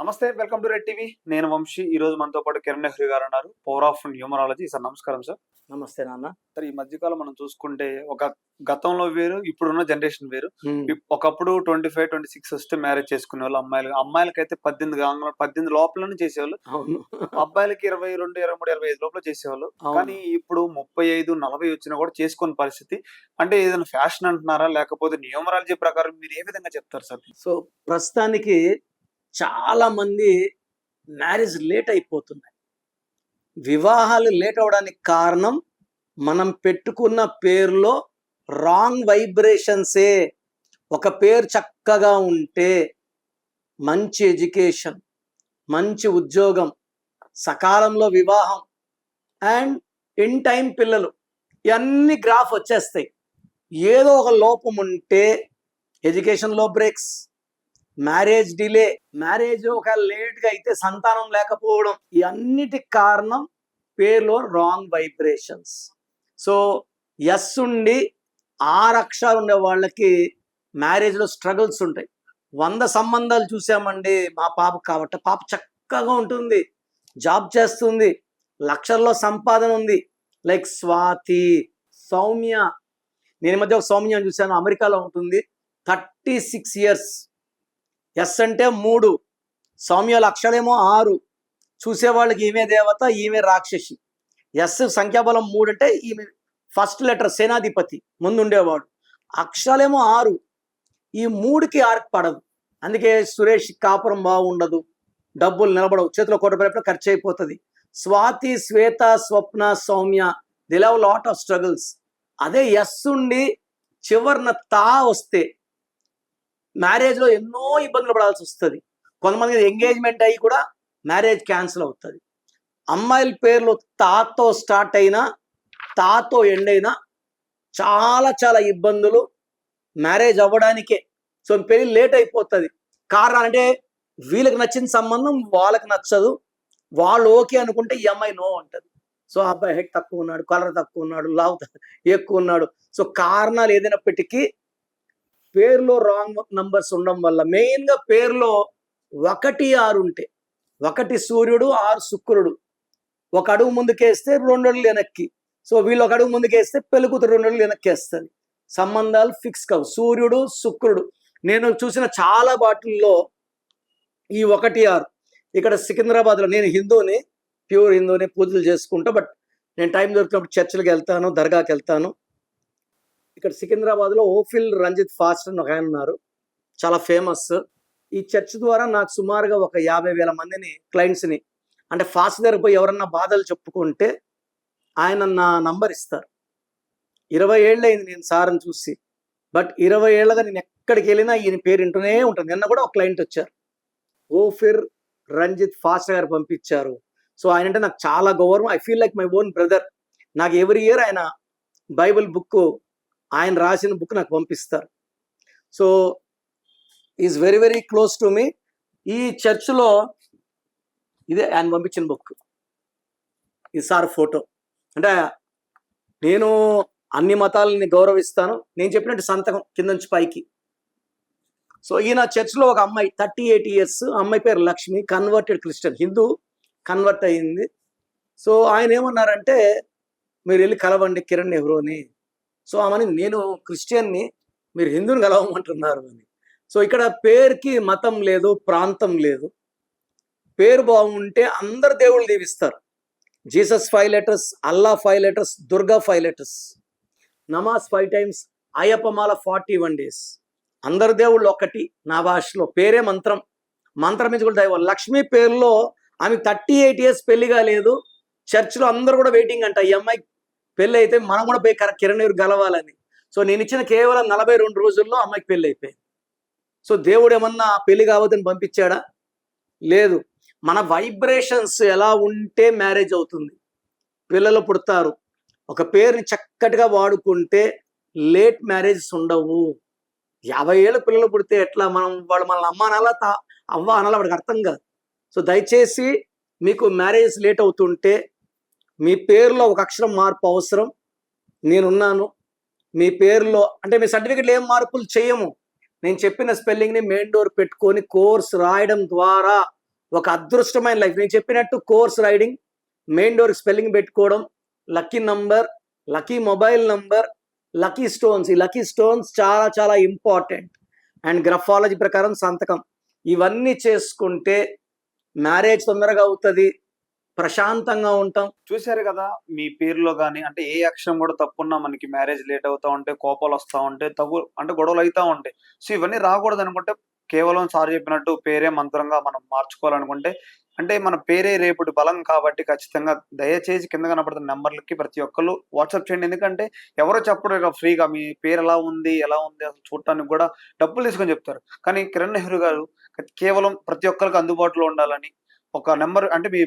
నమస్తే welcome to red TV. నేను వంశీ. ఈ రోజు మనతో పాటు కిరణ్ నెహ్రూ గారు ఉన్నారు. పవర్ ఆఫ్ న్యూమరాలజీ సార్ నమస్కారం సార్. నమస్తే నాన్న. సార్ ఈ మధ్యకాలం మనం చూసుకుంటే ఒక గతంలో వేరు ఇప్పుడున్న జనరేషన్ వేరు. ఒకప్పుడు ట్వంటీ ఫైవ్ ట్వంటీ సిక్స్ వస్తే మ్యారేజ్ చేసుకునే వాళ్ళు అమ్మాయిలు. అమ్మాయిలకైతే పద్దెనిమిది కాగానే పద్దెనిమిది లోపలనే చేసేవాళ్ళు. అబ్బాయిలకి ఇరవై రెండు ఇరవై మూడు ఇరవై ఐదు లోపల చేసేవాళ్ళు. కానీ ఇప్పుడు ముప్పై ఐదు నలభై వచ్చినా కూడా చేసుకునే పరిస్థితి. అంటే ఏదైనా ఫ్యాషన్ అంటున్నారా? లేకపోతే న్యూమరాలజీ ప్రకారం మీరు ఏ విధంగా చెప్తారు సార్? సో ప్రస్తుతానికి చాలామంది మ్యారేజ్ లేట్ అయిపోతున్నాయి. వివాహాలు లేట్ అవడానికి కారణం మనం పెట్టుకున్న పేరులో రాంగ్ వైబ్రేషన్సే. ఒక పేరు చక్కగా ఉంటే మంచి ఎడ్యుకేషన్ మంచి ఉద్యోగం సకాలంలో వివాహం అండ్ ఇన్ టైం పిల్లలు ఇవన్నీ గ్రాఫ్ వచ్చేస్తాయి. ఏదో ఒక లోపం ఉంటే ఎడ్యుకేషన్లో బ్రేక్స్ మ్యారేజ్ డిలే. మ్యారేజ్ ఒక లేట్గా అయితే సంతానం లేకపోవడం ఇవన్నిటి కారణం పేర్లో రాంగ్ వైబ్రేషన్స్. సో ఎస్ ఉండి ఆరు అక్షరాలు ఉండే వాళ్ళకి మ్యారేజ్లో స్ట్రగుల్స్ ఉంటాయి. వంద సంబంధాలు చూసామండి మా పాప కాబట్టి. పాప చక్కగా ఉంటుంది. జాబ్ చేస్తుంది. లక్షల్లో సంపాదన ఉంది. లైక్ స్వాతి సౌమ్య. నేను మధ్య ఒక సౌమ్య చూశాను. అమెరికాలో ఉంటుంది. Thirty six years. ఎస్ అంటే మూడు. సౌమ్యాల అక్షరేమో ఆరు. చూసేవాళ్ళకి ఈమె దేవత ఈమె రాక్షసి. ఎస్ సంఖ్యాబలం మూడు అంటే ఈమె ఫస్ట్ లెటర్ సేనాధిపతి ముందుండేవాడు. అక్షరాలేమో ఆరు. ఈ మూడుకి ఆర్క్ పడదు. అందుకే సురేష్ కాపురం బాగుండదు. డబ్బులు నిలబడవు. చేతిలో కోట పడినప్పుడు ఖర్చు అయిపోతుంది. Swathi Swetha Swapna Soumya the love lot of struggles. అదే ఎస్ ఉండి చివరిన తా వస్తే మ్యారేజ్లో ఎన్నో ఇబ్బందులు పడాల్సి వస్తుంది. కొంతమంది ఎంగేజ్మెంట్ అయ్యి కూడా మ్యారేజ్ క్యాన్సిల్ అవుతుంది. అమ్మాయిల పేర్లు తాతో స్టార్ట్ అయినా తాతో ఎండ్ అయినా చాలా చాలా ఇబ్బందులు మ్యారేజ్ అవ్వడానికే. సో పెళ్ళి లేట్ అయిపోతుంది. కారణం అంటే వీళ్ళకి నచ్చిన సంబంధం వాళ్ళకి నచ్చదు. వాళ్ళు ఓకే అనుకుంటే ఈ అమ్మాయి నో అంటది. సో అబ్బాయి హెడ్ తక్కువ ఉన్నాడు కలర్ తక్కువ ఉన్నాడు లావ్ ఎక్కువ ఉన్నాడు. సో కారణాలు ఏదైనప్పటికీ పేర్లో రాంగ్ నంబర్స్ ఉండడం వల్ల మెయిన్గా పేరులో ఒకటి ఆరు ఉంటే ఒకటి సూర్యుడు ఆరు శుక్రుడు. ఒక అడుగు ముందుకేస్తే రెండు అడుగులు వెనక్కి. సో వీళ్ళు ఒక అడుగు ముందుకేస్తే పెళ్ళికూతురు రెండు అడుగులు వెనక్కి వేస్తుంది సంబంధాలు ఫిక్స్ కావు. సూర్యుడు శుక్రుడు. నేను చూసిన చాలా బాటిల్లో ఈ ఒకటి ఆరు. ఇక్కడ సికింద్రాబాద్లో నేను హిందూని ప్యూర్ హిందూని పూజలు చేసుకుంటా బట్ నేను టైం దొరికినప్పుడు చర్చిలకు వెళ్తాను దర్గాకి వెళ్తాను. ఇక్కడ సికింద్రాబాద్లో ఓఫిల్ రంజిత్ ఫాస్ట్ అని ఒక ఆయన ఉన్నారు. చాలా ఫేమస్. ఈ చర్చ్ ద్వారా నాకు సుమారుగా ఒక యాభై వేల మందిని క్లయింట్స్ని అంటే ఫాస్ట్ దగ్గర పోయి ఎవరన్నా బాధలు చెప్పుకుంటే ఆయన నా నంబర్ ఇస్తారు. ఇరవై ఏళ్ళు అయింది నేను సార్ని చూసి. బట్ ఇరవై ఏళ్ళగా నేను ఎక్కడికి వెళ్ళినా ఈయన పేరు వింటూనే ఉంటుంది నిన్న కూడా ఒక క్లయింట్ వచ్చారు. ఓఫిర్ రంజిత్ ఫాస్ట్ గారు పంపించారు. సో ఆయన అంటే నాకు చాలా గౌరవం. I feel like my own brother నాకు ఎవ్రీ ఇయర్ ఆయన బైబిల్ బుక్ ఆయన రాసిన బుక్ నాకు పంపిస్తారు. So is very very close to me ఈ చర్చ్లో ఇదే ఆయన పంపించిన బుక్ ఈ సార్ ఫోటో అంటే నేను అన్ని మతాలని గౌరవిస్తాను. నేను చెప్పినట్టు సంతకం కింద నుంచి పైకి. సో ఈయన చర్చ్లో ఒక అమ్మాయి థర్టీ ఎయిట్ ఇయర్స్ అమ్మాయి పేరు Lakshmi converted Christian Hindu convert అయ్యింది సో ఆయన ఏమన్నారంటే మీరు వెళ్ళి కలవండి కిరణ్ నెహ్రూని. సో ఆమెని నేను క్రిస్టియన్ని మీరు హిందూని కలవమంటున్నారు అని. సో ఇక్కడ పేరుకి మతం లేదు ప్రాంతం లేదు. పేరు బాగుంటే అందరు దేవుళ్ళు దీవిస్తారు. Jesus five letters Allah five letters Durga five letters. నమాజ్ ఫైవ్ టైమ్స్ అయ్యప్పమాల ఫార్టీ వన్ డేస్. అందరు దేవుళ్ళు ఒకటి నా భాషలో. పేరే మంత్రం. మంత్రం మీద కూడా దైవం. లక్ష్మి పేరులో ఆమె థర్టీ ఎయిట్ ఇయర్స్ పెళ్ళి కాలేదు చర్చిలో అందరూ కూడా వెయిటింగ్ అంట. ఈ అమ్మాయి పెళ్ళి అయితే మనం కూడా పోయి కిరణీరు కిరణ్ గలవాలని. సో నేను ఇచ్చిన కేవలం నలభై రెండు రోజుల్లో అమ్మాయికి పెళ్ళి అయిపోయింది సో దేవుడు ఏమన్నా పెళ్ళి కావద్దని పంపించాడా? లేదు. మన వైబ్రేషన్స్ ఎలా ఉంటే మ్యారేజ్ అవుతుంది. పిల్లలు పుడతారు. ఒక పేరుని చక్కటిగా వాడుకుంటే లేట్ మ్యారేజెస్ ఉండవు. యాభై ఏళ్ళ పిల్లలు పుడితే ఎట్లా మనం వాళ్ళు మనల్ని అమ్మ అనాలా తా అవ్వ అనాలా వాడికి అర్థం కాదు. సో దయచేసి మీకు మ్యారేజ్ లేట్ అవుతుంటే మీ పేరులో ఒక అక్షరం మార్పు అవసరం. నేనున్నాను. మీ పేరులో అంటే మీ సర్టిఫికెట్లు ఏం మార్పులు చేయము. నేను చెప్పిన స్పెల్లింగ్ని మెయిన్ డోర్ పెట్టుకొని కోర్స్ రాయడం ద్వారా ఒక అదృష్టమైన లైఫ్. నేను చెప్పినట్టు course riding main door spelling పెట్టుకోవడం lucky number lucky mobile number lucky stones. ఈ లక్కీ స్టోన్స్ చాలా చాలా ఇంపార్టెంట్. అండ్ గ్రఫాలజీ ప్రకారం సంతకం. ఇవన్నీ చేసుకుంటే మ్యారేజ్ తొందరగా అవుతుంది. ప్రశాంతంగా ఉంటాం. చూశారు కదా మీ పేరులో కానీ అంటే ఏ అక్షరం కూడా తప్పున్నా మనకి మ్యారేజ్ లేట్ అవుతా ఉంటే కోపాలు వస్తా ఉంటే తగు అంటే గొడవలు అవుతా ఉంటాయి. సో ఇవన్నీ రాకూడదు అనుకుంటే కేవలం సార్ చెప్పినట్టు పేరే మంత్రంగా మనం మార్చుకోవాలనుకుంటే అంటే మన పేరే రేపటి బలం కాబట్టి ఖచ్చితంగా దయచేసి కింద కనపడుతున్న నెంబర్లకి ప్రతి ఒక్కరు వాట్సాప్ చేయండి. ఎందుకంటే ఎవరో చెప్పడం ఇక ఫ్రీగా మీ పేరు ఎలా ఉంది ఎలా ఉంది అసలు చూడటానికి కూడా డబ్బులు తీసుకొని చెప్తారు. కానీ కిరణ్ నెహ్రూ గారు కేవలం ప్రతి ఒక్కరికి అందుబాటులో ఉండాలని ఒక నెంబర్ అంటే మీ